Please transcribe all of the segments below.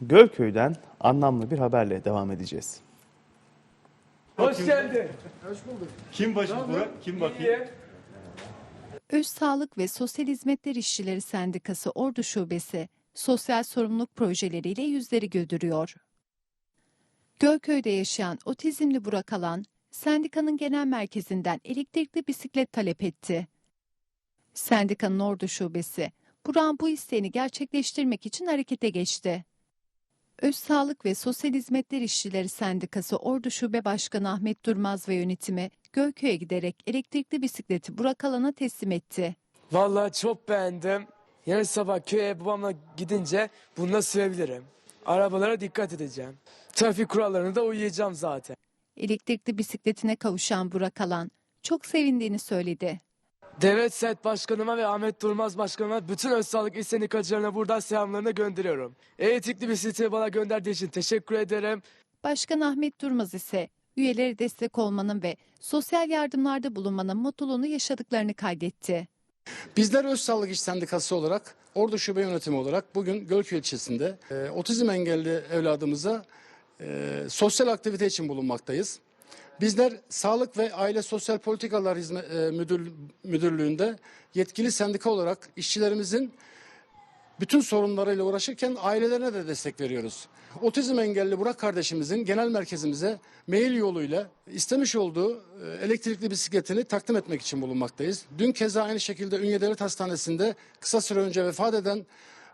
Gölköy'den anlamlı bir haberle devam edeceğiz. Hoş geldin. Kim başı Burak? Kim bakayım? Öz Sağlık ve Sosyal Hizmetler İşçileri Sendikası Ordu Şubesi sosyal sorumluluk projeleriyle yüzleri güldürüyor. Gölköy'de yaşayan otizmli Burak Alan, sendikanın genel merkezinden elektrikli bisiklet talep etti. Sendikanın Ordu Şubesi, Burak'ın bu isteğini gerçekleştirmek için harekete geçti. Öz Sağlık ve Sosyal Hizmetler İşçileri Sendikası Ordu Şube Başkanı Ahmet Durmaz ve yönetimi Gölköy'e giderek elektrikli bisikleti Burak Alan'a teslim etti. Vallahi çok beğendim. Yarın sabah köye babamla gidince bununla sürebilirim. Arabalara dikkat edeceğim. Trafik kurallarına da uyuyacağım zaten. Elektrikli bisikletine kavuşan Burak Alan çok sevindiğini söyledi. Devlet Set Başkanıma ve Ahmet Durmaz Başkanıma bütün öz sağlık iş sendikacılarına buradan selamlarını gönderiyorum. Elektrikli bisikleti bana gönderdiği için teşekkür ederim. Başkan Ahmet Durmaz ise üyelere destek olmanın ve sosyal yardımlarda bulunmanın mutluluğunu yaşadıklarını kaydetti. Bizler Öz Sağlık İş Sendikası olarak Ordu Şube Yönetimi olarak bugün Gölköy ilçesinde e, otizm engelli evladımıza e, sosyal aktivite için bulunmaktayız. Bizler Sağlık ve Aile Sosyal Politikalar Hizmet, e, Müdür, Müdürlüğü'nde yetkili sendika olarak işçilerimizin bütün sorunlarıyla uğraşırken ailelerine de destek veriyoruz. Otizm engelli Burak kardeşimizin genel merkezimize mail yoluyla istemiş olduğu e, elektrikli bisikletini takdim etmek için bulunmaktayız. Dün keza aynı şekilde Ünye Devlet Hastanesi'nde kısa süre önce vefat eden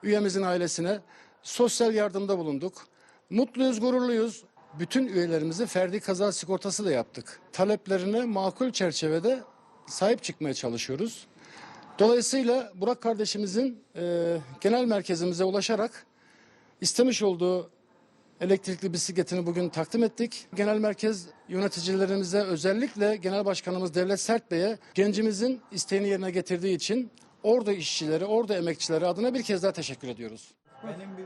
üyemizin ailesine sosyal yardımda bulunduk. Mutluyuz, gururluyuz. Bütün üyelerimizi ferdi kaza sigortası da yaptık. Taleplerine makul çerçevede sahip çıkmaya çalışıyoruz. Dolayısıyla Burak kardeşimizin e, genel merkezimize ulaşarak istemiş olduğu elektrikli bisikletini bugün takdim ettik. Genel merkez yöneticilerimize özellikle Genel Başkanımız Devlet Sert Bey'e gencimizin isteğini yerine getirdiği için orada işçileri, orada emekçileri adına bir kez daha teşekkür ediyoruz. Benim